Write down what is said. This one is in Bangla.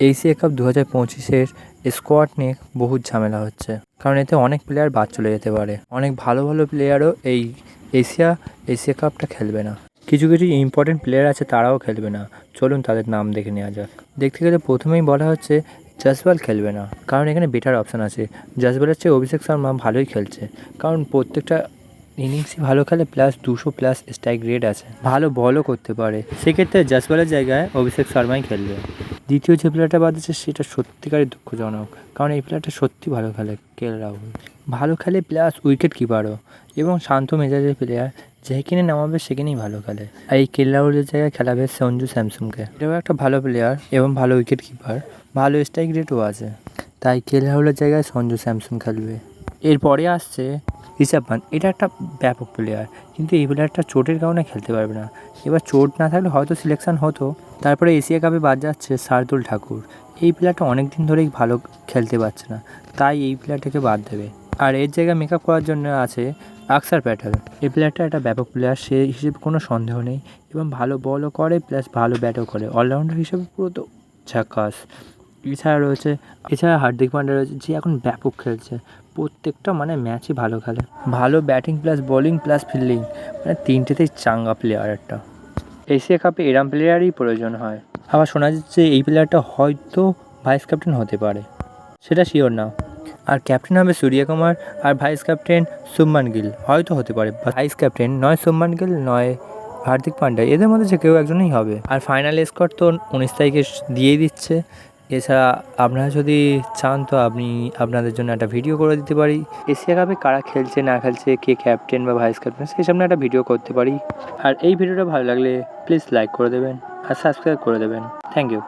এশিয়া কাপ দু হাজার পঁচিশের স্কোয়াড নিয়ে বহুত ঝামেলা হচ্ছে। কারণ এতে অনেক প্লেয়ার বাদ চলে যেতে পারে। অনেক ভালো ভালো প্লেয়ারও এই এশিয়া এশিয়া কাপটা খেলবে না। কিছু কিছু ইম্পর্টেন্ট প্লেয়ার আছে তারাও খেলবে না। চলুন তাদের নাম দেখে নেওয়া যাক। দেখতে গেলে প্রথমেই বলা হচ্ছে জাসওয়াল খেলবে না। কারণ এখানে বেটার অপশান আছে। জাসওয়ালের চেয়ে অভিষেক শর্মা ভালোই খেলছে। কারণ প্রত্যেকটা ইনিংসই ভালো খেলে প্লাস দুশো প্লাস স্ট্রাইক রেট আছে। ভালো বলও করতে পারে। সেক্ষেত্রে জাসওয়ালের জায়গায় অভিষেক শর্মাই খেলবে। দ্বিতীয় যে প্লেয়ারটা বাদ আছে সেটা সত্যিকারই দুঃখজনক। কারণ এই প্লেয়ারটা সত্যি ভালো খেলে কে রাহুল ভালো খেলে প্লাস উইকেট কিপারও এবং শান্ত মেজাজের প্লেয়ার যেখানে নামাবে সেখানেই ভালো খেলে। আর এই কেল রাহুলের জায়গায় খেলাবে সঞ্জু স্যামসুংকে এটাও একটা ভালো প্লেয়ার এবং ভালো উইকেট কিপার ভালো স্ট্রাইক রেটও আছে। তাই কেল রাহুলের জায়গায় সঞ্জু স্যামসুং খেলবে। এরপরে আসছে ঋষভ পান্ত এটা একটা ব্যাপক প্লেয়ার কিন্তু এই প্লেয়ারটা চোটের কারণে খেলতে পারবে না। এবার চোট না থাকলে হয়তো সিলেকশন হতো। তারপরে এশিয়া কাপে বাদ যাচ্ছে শার্দুল ঠাকুর। এই প্লেয়ারটা অনেক দিন ধরেই ভালো খেলতে পারছে না, তাই এই প্লেয়ারটাকে বাদ দেবে। আর এর জায়গায় মেকআপ করার জন্য আছে আকসার প্যাটেল। এই প্লেয়ারটা একটা ব্যাপক প্লেয়ার সে হিসেবে কোনো সন্দেহ নেই এবং ভালো বলও করে প্লাস ভালো ব্যাটও করে। অলরাউন্ডার হিসেবে পুরো তো ঝাকাস এছাড়া রয়েছে, এছাড়া হার্দিক পান্ডা রয়েছে, যে এখন ব্যাপক খেলছে। প্রত্যেকটা মানে ম্যাচই ভালো খেলে। ভালো batting plus bowling plus fielding মানে তিনটেতেই চাঙ্গা প্লেয়ার একটা। এশিয়া কাপে এরাম প্লেয়ারই প্রয়োজন হয়। আবার শোনা যাচ্ছে এই প্লেয়ারটা হয়তো ভাইস ক্যাপ্টেন হতে পারে। সেটা শিওর না। আর ক্যাপ্টেন হবে সূর্যকুমার আর ভাইস ক্যাপ্টেন সুম্মান গিল। হয়তো হতে পারে। ভাইস ক্যাপ্টেন নয় সুম্মান গিল, নয় হার্দিক পান্ডা এদের মধ্যে যে কেউ একজনই হবে। আর ফাইনাল স্কোর তো উনিশ তারিখে দিয়ে দিচ্ছে। এছাড়া আপনারা যদি চান তো আপনি আপনাদের জন্য একটা ভিডিও করে দিতে পারি। এশিয়া কাপে কারা খেলছে, না খেলছে, কে ক্যাপ্টেন বা ভাইস ক্যাপ্টেন সেই সামনে একটা ভিডিও করতে পারি। আর এই ভিডিওটা ভালো লাগলে প্লিজ লাইক করে দেবেন আর সাবস্ক্রাইব করে দেবেন। Thank you